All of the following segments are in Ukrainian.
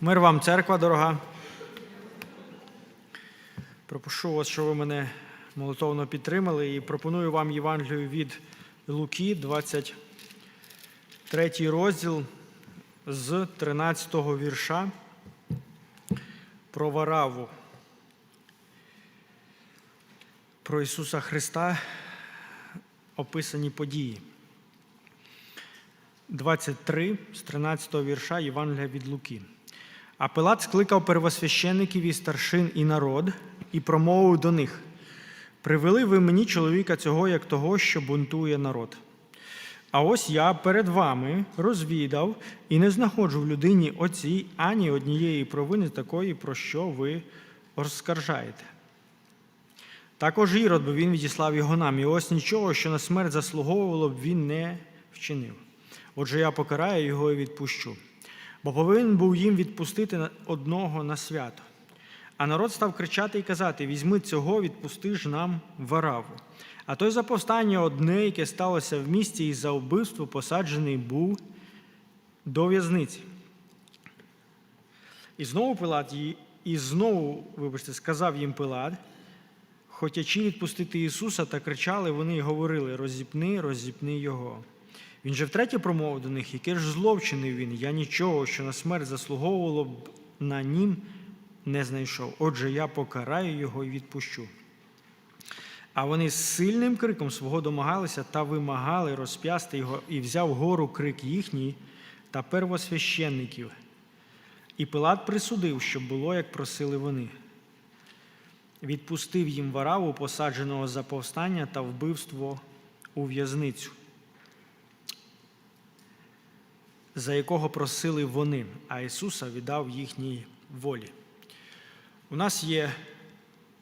Мир вам, церква дорога. Пропошу вас, що ви мене молитовно підтримали, і пропоную вам Євангелію від Луки, 23 розділ з 13 вірша про Вараву, про Ісуса Христа описані події. 23 з 13 вірша Євангелія від Луки. А Пилат скликав первосвящеників і старшин і народ, і промовив до них: Привели ви мені чоловіка цього, як того, що бунтує народ. А ось я перед вами розвідав і не знаходжу в людині оцій ані однієї провини такої, про що ви розскаржаєте. Також Ірод, бо він відіслав його нам, і ось нічого, що на смерть заслуговувало б, він не вчинив. Отже, я покараю його і відпущу. Бо повинен був їм відпустити одного на свято. А народ став кричати і казати: Візьми цього, відпусти ж нам вараву. А той за повстання одне, яке сталося в місті, і за вбивство посаджений був до в'язниці. І знову Пилат, і- знову, вибачте, сказав їм Пилат, хотячи відпустити Ісуса, та кричали вони і говорили: Розіпни, розіпни його. Він же втретє промовив до них, яке ж зло вчинив він, я нічого, що на смерть заслуговувало б на нім, не знайшов. Отже, я покараю його і відпущу. А вони з сильним криком свого домагалися та вимагали розп'ясти його, і взяв гору крик їхній та первосвященників. І Пилат присудив, щоб було, як просили вони. Відпустив їм вараву, посадженого за повстання та вбивство у в'язницю, за якого просили вони, а Ісуса віддав їхній волі. У нас є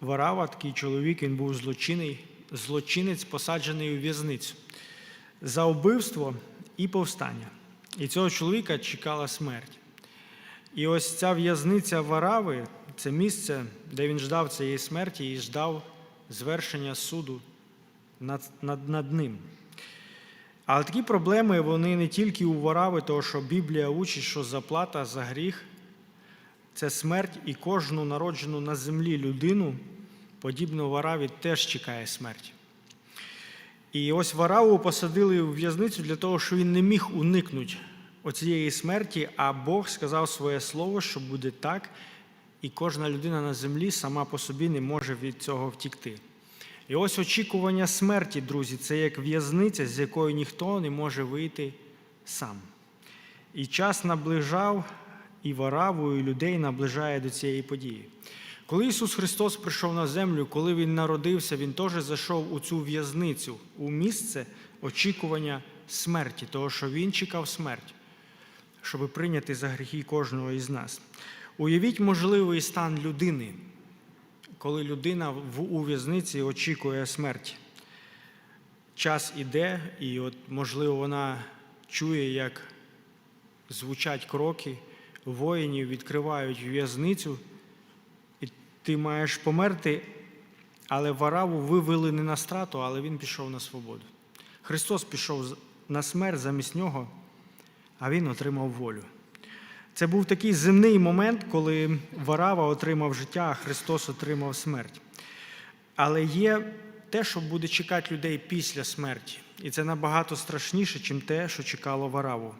Варава, такий чоловік, він був злочинний, злочинець, посаджений у в'язницю за вбивство і повстання. І цього чоловіка чекала смерть. І ось ця в'язниця Варави це місце, де він ждав цієї смерті і ждав звершення суду над, над, над ним. Але такі проблеми вони не тільки у Варави, тому що Біблія учить, що заплата за гріх це смерть, і кожну народжену на землі людину, подібно Вараві, теж чекає смерть. І ось Вараву посадили у в'язницю для того, що він не міг уникнути оцієї смерті, а Бог сказав своє слово, що буде так, і кожна людина на землі сама по собі не може від цього втікти. І ось очікування смерті, друзі, це як в'язниця, з якої ніхто не може вийти сам. І час наближав, і вараву, і людей наближає до цієї події. Коли Ісус Христос прийшов на землю, коли Він народився, Він теж зайшов у цю в'язницю, у місце очікування смерті, того, що Він чекав смерть, щоб прийняти за гріхи кожного із нас. Уявіть можливий стан людини, коли людина в у в'язниці очікує смерті. Час іде, і от, можливо, вона чує, як звучать кроки, воїнів відкривають в'язницю, і ти маєш померти, але вараву вивели не на страту, але він пішов на свободу. Христос пішов на смерть замість нього, а він отримав волю. Це був такий земний момент, коли Варава отримав життя, а Христос отримав смерть. Але є те, що буде чекати людей після смерті. І це набагато страшніше, ніж те, що чекало Вараву.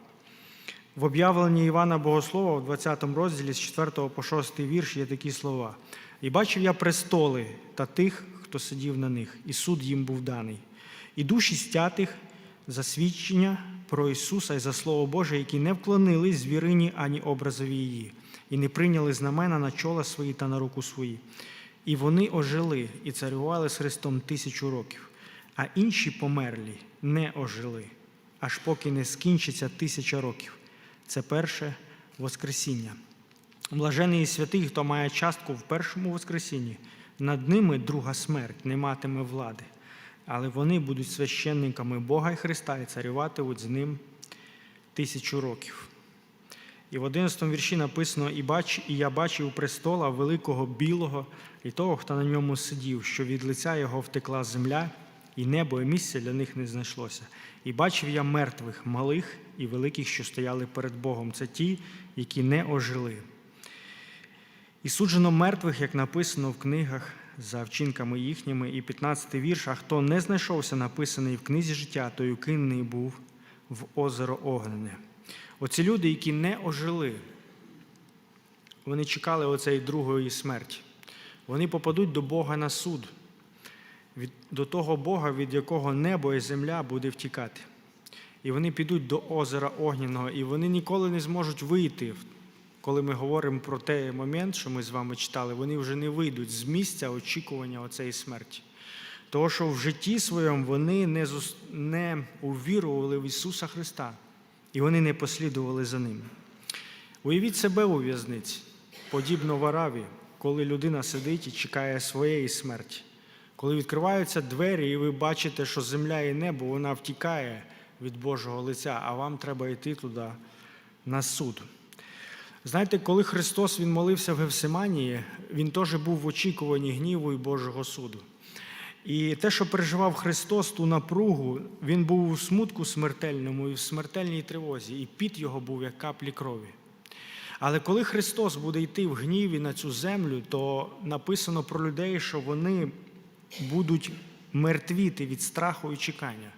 В об'явленні Івана Богослова в 20 розділі з 4 по 6 вірш є такі слова. І бачив я престоли та тих, хто сидів на них, і суд їм був даний. І душі стятих за свідчення про Ісуса і за Слово Боже, які не вклонились звірині ані образові її, і не прийняли знамена на чола свої та на руку свої. І вони ожили і царювали з Христом тисячу років, а інші померлі не ожили, аж поки не скінчиться тисяча років. Це перше Воскресіння. Блажений і святий, хто має частку в першому Воскресінні, над ними друга смерть не матиме влади, але вони будуть священниками Бога і Христа і царюватимуть з ним тисячу років. І в 11 вірші написано: і, бач, і я бачив престола великого білого і того, хто на ньому сидів, що від лиця його втекла земля, і небо, і місця для них не знайшлося. І бачив я мертвих, малих і великих, що стояли перед Богом. Це ті, які не ожили. І суджено мертвих, як написано в книгах за вчинками їхніми, і 15 вірш, а хто не знайшовся написаний в книзі життя, той укинений був в озеро Огнене. Оці люди, які не ожили, вони чекали оцеї другої смерті. Вони попадуть до Бога на суд, від, до того Бога, від якого небо і земля буде втікати. І вони підуть до озера Огняного, і вони ніколи не зможуть вийти. Коли ми говоримо про той момент, що ми з вами читали, вони вже не вийдуть з місця очікування оцеї смерті. Тому що в житті своєму вони не, зус... не увірували в Ісуса Христа, і вони не послідували за Ним. Уявіть себе у в'язниці, подібно вараві, коли людина сидить і чекає своєї смерті. Коли відкриваються двері, і ви бачите, що земля і небо вона втікає від Божого лиця, а вам треба йти туди на суд. Знаєте, коли Христос Він молився в Гевсиманії, Він теж був в очікуванні гніву і Божого суду. І те, що переживав Христос, ту напругу, Він був у смутку смертельному і в смертельній тривозі, і піт його був як каплі крові. Але коли Христос буде йти в гніві на цю землю, то написано про людей, що вони будуть мертвіти від страху і чекання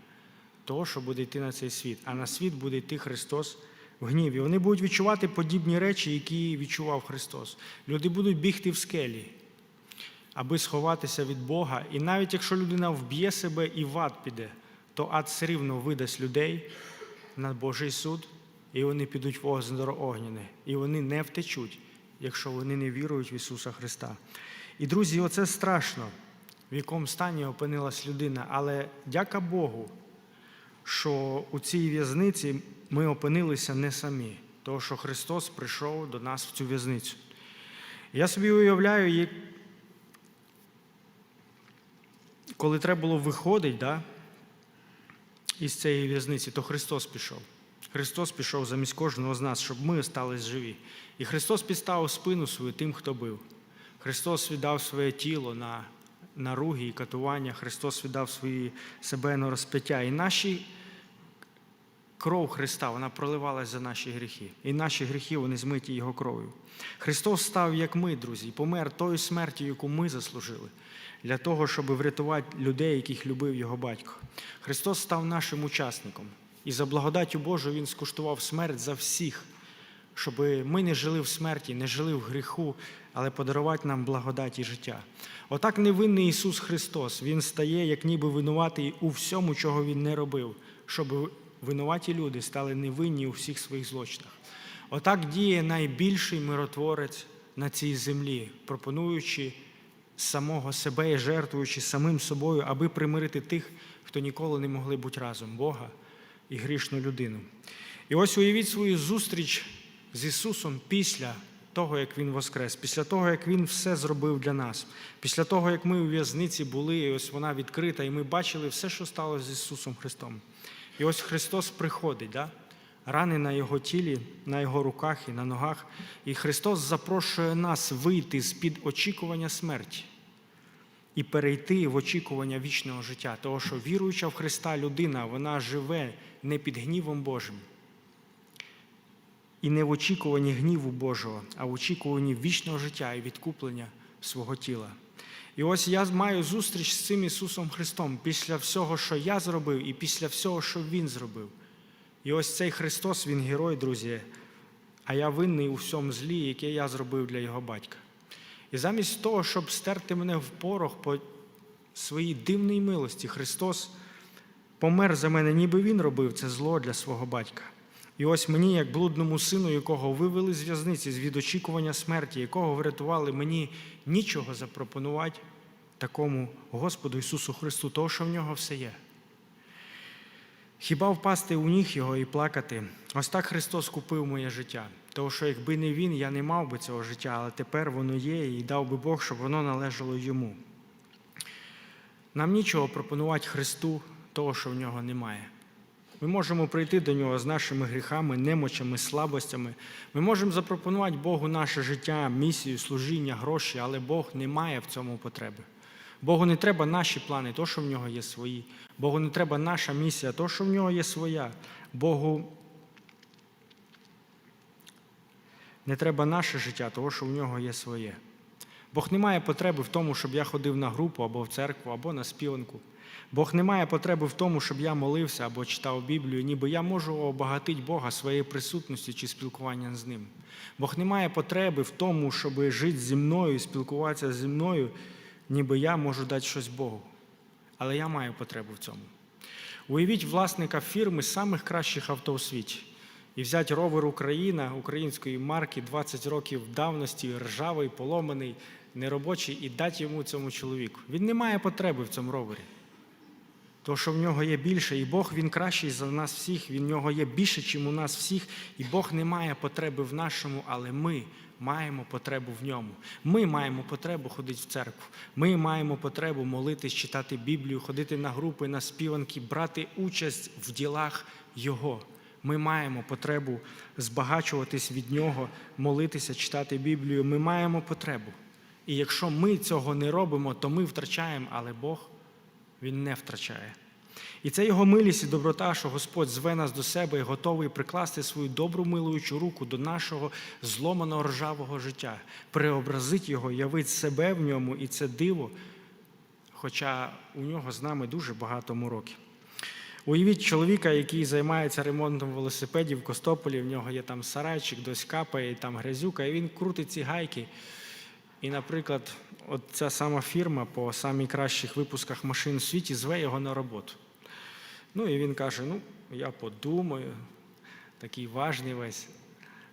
того, що буде йти на цей світ. А на світ буде йти Христос в гніві. Вони будуть відчувати подібні речі, які відчував Христос. Люди будуть бігти в скелі, аби сховатися від Бога. І навіть якщо людина вб'є себе і в ад піде, то ад все рівно видасть людей на Божий суд, і вони підуть в озеро. І вони не втечуть, якщо вони не вірують в Ісуса Христа. І, друзі, оце страшно, в якому стані опинилась людина. Але дяка Богу, що у цій в'язниці ми опинилися не самі, тому що Христос прийшов до нас в цю в'язницю. Я собі уявляю, коли треба було виходити да, із цієї в'язниці, то Христос пішов. Христос пішов замість кожного з нас, щоб ми остались живі. І Христос підставив спину свою тим, хто бив. Христос віддав своє тіло на на руги і катування, Христос віддав свої себе на розп'яття. І наші кров Христа, вона проливалась за наші гріхи. І наші гріхи вони змиті Його кров'ю. Христос став, як ми, друзі, помер тою смертю, яку ми заслужили, для того, щоб врятувати людей, яких любив його батько. Христос став нашим учасником. І за благодаттю Божою Він скуштував смерть за всіх, щоб ми не жили в смерті, не жили в гріху, але подарувати нам благодать і життя. Отак невинний Ісус Христос, Він стає, як ніби винуватий у всьому, чого Він не робив, щоб винуваті люди стали невинні у всіх своїх злочинах. Отак діє найбільший миротворець на цій землі, пропонуючи самого себе і жертвуючи самим собою, аби примирити тих, хто ніколи не могли бути разом Бога і грішну людину. І ось уявіть свою зустріч з Ісусом після того, як Він воскрес, після того, як Він все зробив для нас, після того, як ми у в'язниці були, і ось вона відкрита, і ми бачили все, що сталося з Ісусом Христом. І ось Христос приходить, да? рани на Його тілі, на Його руках і на ногах. І Христос запрошує нас вийти з-під очікування смерті і перейти в очікування вічного життя. Того, що віруюча в Христа людина, вона живе не під гнівом Божим. І не в очікуванні гніву Божого, а в очікуванні вічного життя і відкуплення свого тіла. І ось я маю зустріч з цим Ісусом Христом після всього, що я зробив, і після всього, що Він зробив. І ось цей Христос, Він герой, друзі, а я винний у всьому злі, яке я зробив для Його батька. І замість того, щоб стерти мене в порох по своїй дивній милості, Христос помер за мене, ніби Він робив це зло для свого батька. І ось мені, як блудному сину, якого вивели з в'язниці з від очікування смерті, якого врятували, мені нічого запропонувати такому Господу Ісусу Христу, того, що в нього все є. Хіба впасти у ніг Його і плакати? Ось так Христос купив моє життя. Тому що якби не Він, я не мав би цього життя, але тепер воно є і дав би Бог, щоб воно належало йому. Нам нічого пропонувати Христу, того, що в нього немає. Ми можемо прийти до нього з нашими гріхами, немочами, слабостями. Ми можемо запропонувати Богу наше життя, місію, служіння, гроші, але Бог не має в цьому потреби. Богу не треба наші плани, то, що в нього є свої. Богу не треба наша місія, то, що в нього є своя. Богу Не треба наше життя, того, що в нього є своє. Бог не має потреби в тому, щоб я ходив на групу або в церкву, або на співанку. Бог не має потреби в тому, щоб я молився або читав Біблію, ніби я можу обагатити Бога своєю присутністю чи спілкуванням з Ним. Бог не має потреби в тому, щоб жити зі мною і спілкуватися зі мною, ніби я можу дати щось Богу. Але я маю потребу в цьому. Уявіть власника фірми самих кращих авто у світі і взяти ровер Україна української марки 20 років давності, ржавий, поломаний, неробочий, і дати йому цьому чоловіку. Він не має потреби в цьому ровері. Тому що в нього є більше, і Бог він кращий за нас всіх, він в нього є більше, ніж у нас всіх, і Бог не має потреби в нашому, але ми маємо потребу в ньому. Ми маємо потребу ходити в церкву. Ми маємо потребу молитись, читати Біблію, ходити на групи, на співанки, брати участь в ділах Його. Ми маємо потребу збагачуватись від Нього, молитися, читати Біблію. Ми маємо потребу. І якщо ми цього не робимо, то ми втрачаємо, але Бог він не втрачає. І це його милість і доброта, що Господь зве нас до себе і готовий прикласти свою добру милуючу руку до нашого зломаного ржавого життя, преобразить його, явить себе в ньому, і це диво, хоча у нього з нами дуже багато мороків. Уявіть чоловіка, який займається ремонтом велосипедів в Костополі, в нього є там сарайчик, дось капає, і там грязюка, і він крутить ці гайки. І, наприклад, от ця сама фірма по самих кращих випусках машин у світі зве його на роботу. Ну і він каже: ну, я подумаю, такий важний весь.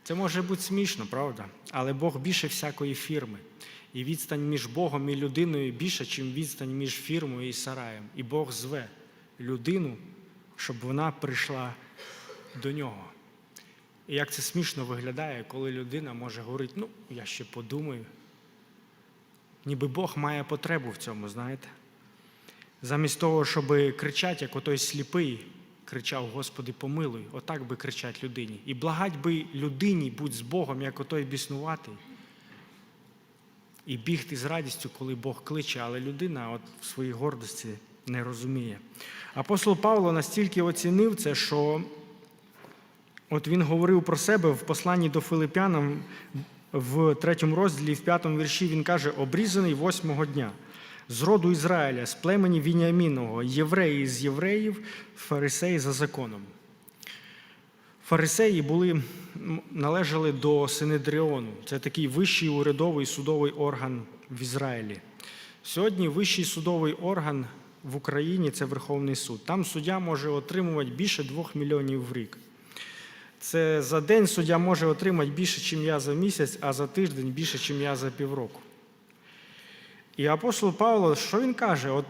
Це може бути смішно, правда? Але Бог більше всякої фірми. І відстань між Богом і людиною більше, ніж відстань між фірмою і сараєм. І Бог зве людину, щоб вона прийшла до нього. І як це смішно виглядає, коли людина може говорити, ну, я ще подумаю. Ніби Бог має потребу в цьому, знаєте? Замість того, щоб кричати, як отой сліпий, кричав, Господи, помилуй, отак би кричать людині. І благать би людині будь з Богом, як отой біснуватий. І бігти з радістю, коли Бог кличе, але людина от в своїй гордості не розуміє. Апостол Павло настільки оцінив це, що от він говорив про себе в посланні до Филип'янам в третьому розділі, в п'ятому вірші він каже: обрізаний восьмого дня, з роду Ізраїля, з племені Вініаміного, євреї з євреїв, фарисеї за законом. Фарисеї були, належали до Синедріону. Це такий вищий урядовий судовий орган в Ізраїлі. Сьогодні вищий судовий орган в Україні це Верховний суд. Там суддя може отримувати більше 2 мільйонів в рік. Це за день суддя може отримати більше, ніж я за місяць, а за тиждень більше, ніж я за півроку. І апостол Павло, що він каже? От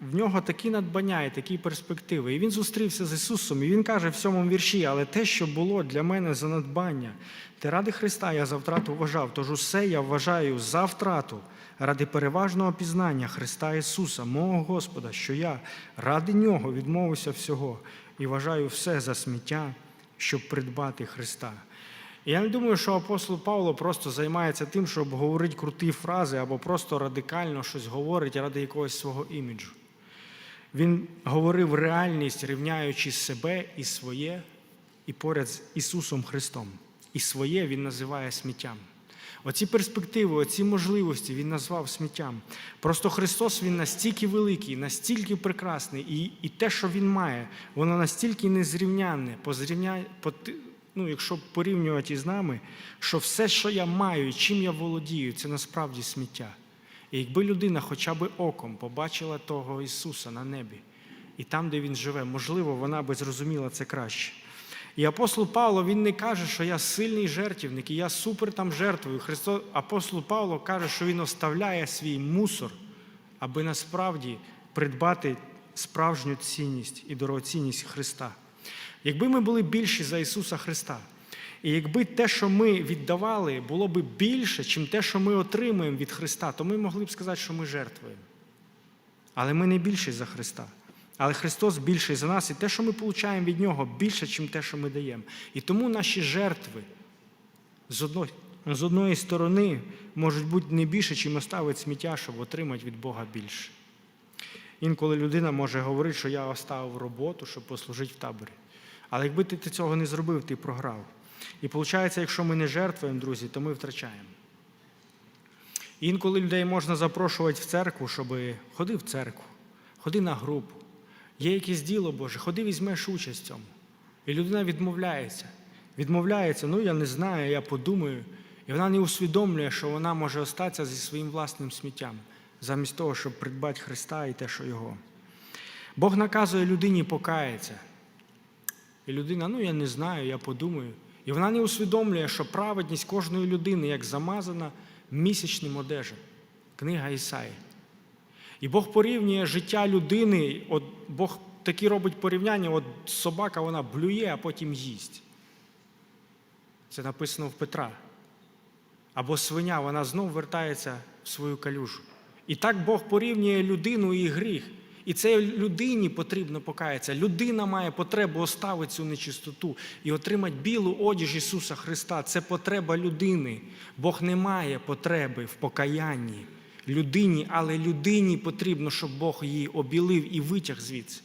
в нього такі надбання і такі перспективи. І він зустрівся з Ісусом, і Він каже в сьомому вірші, але те, що було для мене за надбання, те ради Христа я за втрату вважав, тож усе я вважаю за втрату ради переважного пізнання Христа Ісуса, мого Господа, що я ради Нього відмовився всього і вважаю все за сміття, щоб придбати Христа. Я не думаю, що апостол Павло просто займається тим, щоб говорити круті фрази або просто радикально щось говорить ради якогось свого іміджу. Він говорив реальність, рівняючи себе і своє, і поряд з Ісусом Христом. І своє Він називає сміттям. Оці перспективи, оці можливості Він назвав сміттям. Просто Христос Він настільки великий, настільки прекрасний, і і те, що Він має, воно настільки незрівнянне, позрівня... по... ну, якщо порівнювати із нами, що все, що я маю і чим я володію, це насправді сміття. І якби людина хоча б оком побачила того Ісуса на небі, і там, де Він живе, можливо, вона би зрозуміла це краще. І апостол Павло він не каже, що я сильний жертівник, і я супер там жертвую. Христос, апостол Павло каже, що він оставляє свій мусор, аби насправді придбати справжню цінність і дорогоцінність Христа. Якби ми були більші за Ісуса Христа, і якби те, що ми віддавали, було б більше, ніж те, що ми отримуємо від Христа, то ми могли б сказати, що ми жертвуємо. Але ми не більші за Христа. Але Христос більший за нас, і те, що ми отримуємо від Нього, більше, ніж те, що ми даємо. І тому наші жертви з одної, з одної сторони можуть бути не більше, чим оставити сміття, щоб отримати від Бога більше. Інколи людина може говорити, що я оставив роботу, щоб послужити в таборі. Але якби ти цього не зробив, ти програв. І виходить, якщо ми не жертвуємо, друзі, то ми втрачаємо. Інколи людей можна запрошувати в церкву, щоб ходи в церкву, ходи на групу. Є якесь діло Боже, ходи візьмеш участь в цьому. І людина відмовляється. Відмовляється, ну я не знаю, я подумаю. І вона не усвідомлює, що вона може остатися зі своїм власним сміттям, замість того, щоб придбати Христа і те, що Його. Бог наказує людині покаятися. І людина, ну я не знаю, я подумаю. І вона не усвідомлює, що праведність кожної людини як замазана місячним одежем. Книга Ісаї. І Бог порівнює життя людини, от Бог такі робить порівняння, от собака вона блює, а потім їсть. Це написано в Петра. Або свиня, вона знов вертається в свою калюжу. І так Бог порівнює людину і гріх. І це людині потрібно покаятися. Людина має потребу оставити цю нечистоту і отримати білу одіж Ісуса Христа. Це потреба людини. Бог не має потреби в покаянні людині, але людині потрібно, щоб Бог її обілив і витяг звідси.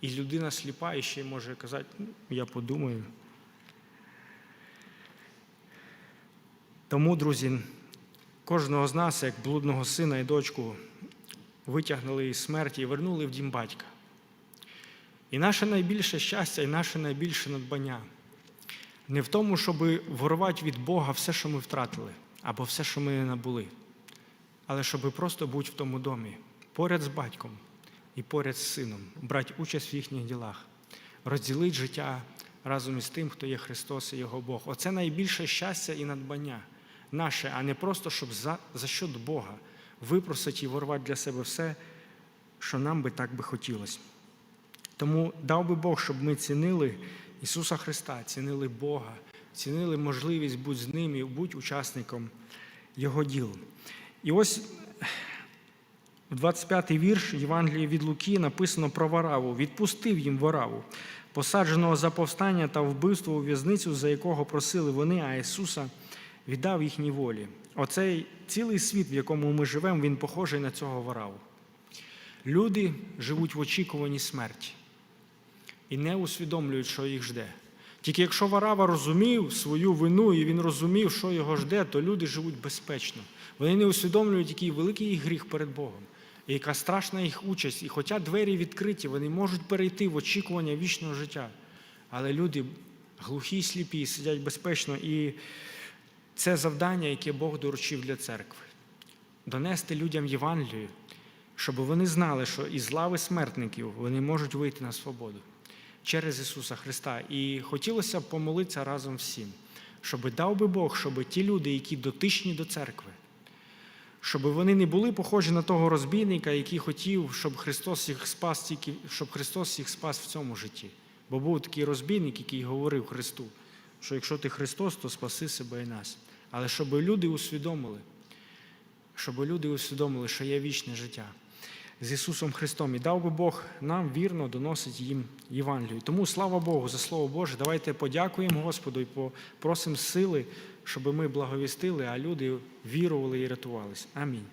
І людина сліпа і ще може казати, ну, я подумаю. Тому, друзі, кожного з нас, як блудного сина і дочку, витягнули із смерті і вернули в дім батька. І наше найбільше щастя, і наше найбільше надбання не в тому, щоб ворувати від Бога все, що ми втратили, або все, що ми не набули, але щоб просто бути в тому домі, поряд з батьком і поряд з сином, брати участь в їхніх ділах, розділити життя разом із тим, хто є Христос і Його Бог. Оце найбільше щастя і надбання наше, а не просто, щоб за, за счет Бога випросити і ворвати для себе все, що нам би так би хотілося. Тому дав би Бог, щоб ми цінили Ісуса Христа, цінили Бога, цінили можливість бути з ним і бути учасником Його діл. І ось в 25-й вірш Євангелії від Луки написано про Вараву. Відпустив їм Вараву, посадженого за повстання та вбивство у в'язницю, за якого просили вони, а Ісуса віддав їхній волі. Оцей цілий світ, в якому ми живемо, він похожий на цього Вараву. Люди живуть в очікуванні смерті і не усвідомлюють, що їх жде. Тільки якщо Варава розумів свою вину і він розумів, що його жде, то люди живуть безпечно. Вони не усвідомлюють, який великий їх гріх перед Богом, і яка страшна їх участь. І хоча двері відкриті, вони можуть перейти в очікування вічного життя. Але люди глухі сліпі, сидять безпечно. І це завдання, яке Бог доручив для церкви донести людям Євангелію, щоб вони знали, що із лави смертників вони можуть вийти на свободу через Ісуса Христа. І хотілося б помолитися разом всім, щоб дав би Бог, щоб ті люди, які дотичні до церкви, щоб вони не були похожі на того розбійника, який хотів, щоб Христос їх спас тільки, щоб Христос їх спас в цьому житті. Бо був такий розбійник, який говорив Христу, що якщо ти Христос, то спаси себе і нас. Але щоб люди усвідомили, щоб люди усвідомили, що є вічне життя з Ісусом Христом. І дав би Бог нам вірно доносить їм Євангелію. Тому слава Богу за Слово Боже. Давайте подякуємо Господу і попросимо сили, щоб ми благовістили, а люди вірували і рятувалися. Амінь.